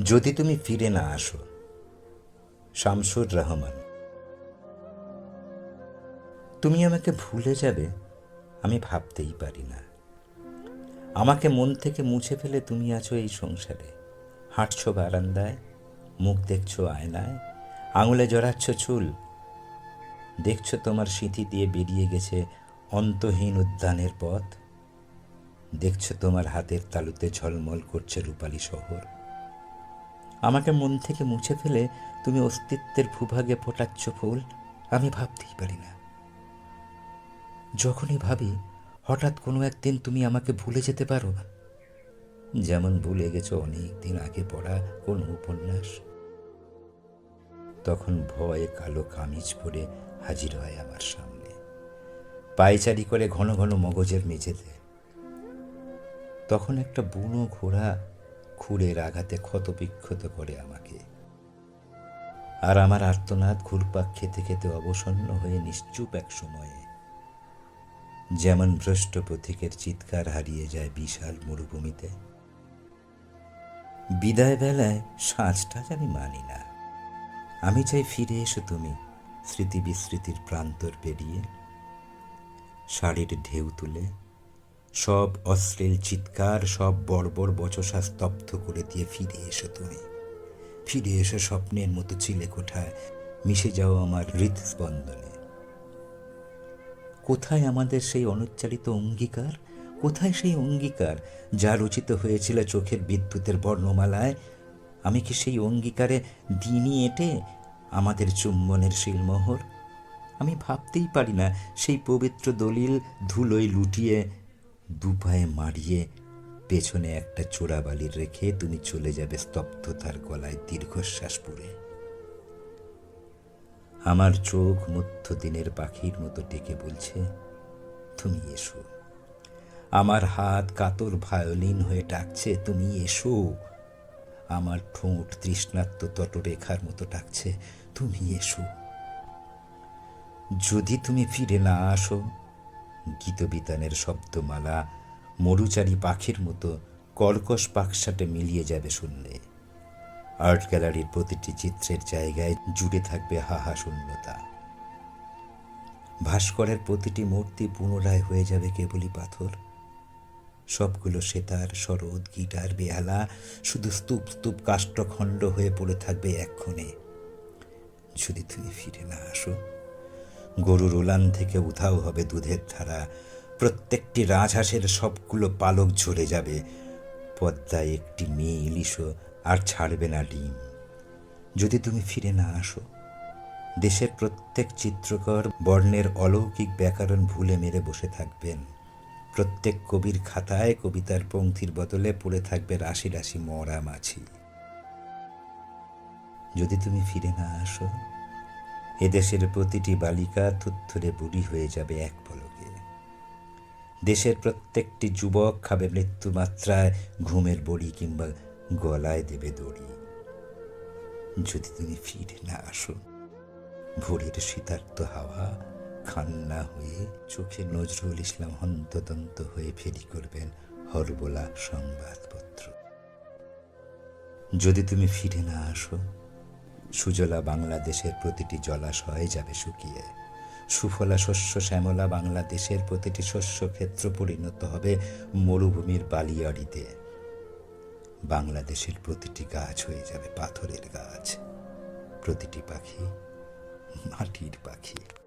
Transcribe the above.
যদি তুমি ফিরে না আসো, শামসুর রহমান, তুমি আমাকে ভুলে যাবে, আমি ভাবতেই পারি না। আমাকে মন থেকে মুছে ফেলে তুমি আছো এই সংসারে। হাঁটছো বারান্দায়, মুখ দেখছ আয়নায়, আঙুলে জড়াচ্ছ চুল। দেখছ তোমার স্মৃতি দিয়ে বেরিয়ে গেছে অন্তহীন উদ্যানের পথ। দেখছ তোমার হাতের তালুতে ঝলমল করছে রূপালী শহর। আমাকে মন থেকে মুছে ফেলে তুমি অস্তিত্বের ভূভাগে ফোটাচ্ছ ফুল, আমি ভাবতেই পারি না। যখনই ভাবি, হঠাৎ কোনো একদিন তুমি আমাকে ভুলে যেতে পারো? যেমন ভুলে গেছো অনেক দিন আগে পড়া কোনো উপন্যাস? তখন ভয়ে কালো কামিজ পরে হাজির হয় আমার সামনে। পায়চারি করে ঘন ঘন মগজের মেঝেতে। তখন একটা বুনো ঘোড়া খুঁড়ের আঘাতে ক্ষতবিক্ষত করে আমাকে। আর আমার আর্তনাদ ঘুরপাক খেতে খেতে অবসন্ন হয়ে নিশ্চুপ এক সময়ে যেমন ভ্রষ্ট পথিকের চিৎকার হারিয়ে যায় বিশাল মরুভূমিতে বিদায় বেলায় সাঁঝটা আমি মানি না। আমি চাই ফিরে এসো তুমি স্মৃতি বিস্মৃতির প্রান্তর পেরিয়ে, শাড়ির ঢেউ তুলে সব অশ্লীল চিৎকার, সব বর্বর বচসা স্তব্ধ করে দিয়ে ফিরে এসো তুমি। ফিরে এসো স্বপ্নের মতো চিলে কোঠায়, মিশে যাও আমার হৃদস্পন্দনে। কোথায় আমাদের সেই অনুচ্চারিত অঙ্গীকার? কোথায় সেই অঙ্গীকার যা রচিত হয়েছিল চোখের বিদ্যুতের বর্ণমালায়? আমি কি সেই অঙ্গীকারে দিনই এঁটে আমাদের চুম্বনের শিলমোহর? আমি ভাবতেই পারি না সেই পবিত্র দলিল ধুলোয় লুটিয়ে দুপায়ে মারিয়ে পেছনে একটা চোরাবালির রেখে তুমি চলে যাবে স্তব্ধতার গলায় দীর্ঘশ্বাস পুরে আমার চোখ মধ্য দিনের পাখির মতো ডেকে বলছে, তুমি এসো। আমার হাত কাতর ভায়োলিন হয়ে ডাকছে, তুমি এসো। আমার ঠোঁট তৃষ্ণাত্ম তটরেখার মতো ডাকছে, তুমি এসো। যদি তুমি ফিরে না আসো গীতবিতানের শব্দমালা মরুচারী পাখির মতো কর্কশ পাকসাটে মিলিয়ে যাবে শুনলে আর্ট গ্যালারির প্রতিটি চিত্রের জায়গায় জুড়ে থাকবে হাহা শূন্যতা ভাস্করের প্রতিটি মূর্তি পুনরায় হয়ে যাবে কেবলই পাথর। সবগুলো সেতার, শরৎ, গিটার, বেহালা, শুধু স্তূপ স্তূপ কাষ্ঠখণ্ড হয়ে পড়ে থাকবে এক্ষণে। যদি তুমি ফিরে না আসো গরুর উলান থেকে উধাও হবে দুধের ধারা। প্রত্যেকটি রাজহাঁসের সবগুলো পালক ঝরে যাবে। পদ্মায় একটি মেয়ে ইলিশও আর ছাড়বে না ডিম। যদি তুমি ফিরে না আসো, দেশের প্রত্যেক চিত্রকর বর্ণের অলৌকিক ব্যাকরণ ভুলে মেরে বসে থাকবেন। প্রত্যেক কবির খাতায় কবিতার পংক্তির বদলে পড়ে থাকবে রাশি রাশি মরা মাছি। যদি তুমি ফিরে না আসো এদেশের প্রতিটি বালিকা থুত্থরে বুড়ি হয়ে যাবে এক পলকে। দেশের প্রত্যেকটি যুবক খাবে মৃত্যুমাত্রায় ঘুমের বড়ি কিংবা গলায় দেবে দড়ি। যদি তুমি ফিরে না আসো, ভোরের শীতার্ত হাওয়া খান্না হয়ে চোখে নজরুল ইসলাম হন্তদন্ত হয়ে ফেরি করবেন হরবোলা সংবাদপত্র। যদি তুমি ফিরে না আসো সুজলা বাংলাদেশের প্রতিটি জলাশয়ে যাবে শুকিয়ে। সুফলা শস্য শ্যামলা বাংলাদেশের প্রতিটি শস্য ক্ষেত্র পরিণত হবে মরুভূমির বালিয়াড়িতে। বাংলাদেশের প্রতিটি গাছ হয়ে যাবে পাথরের গাছ। প্রতিটি পাখি মাটির পাখি।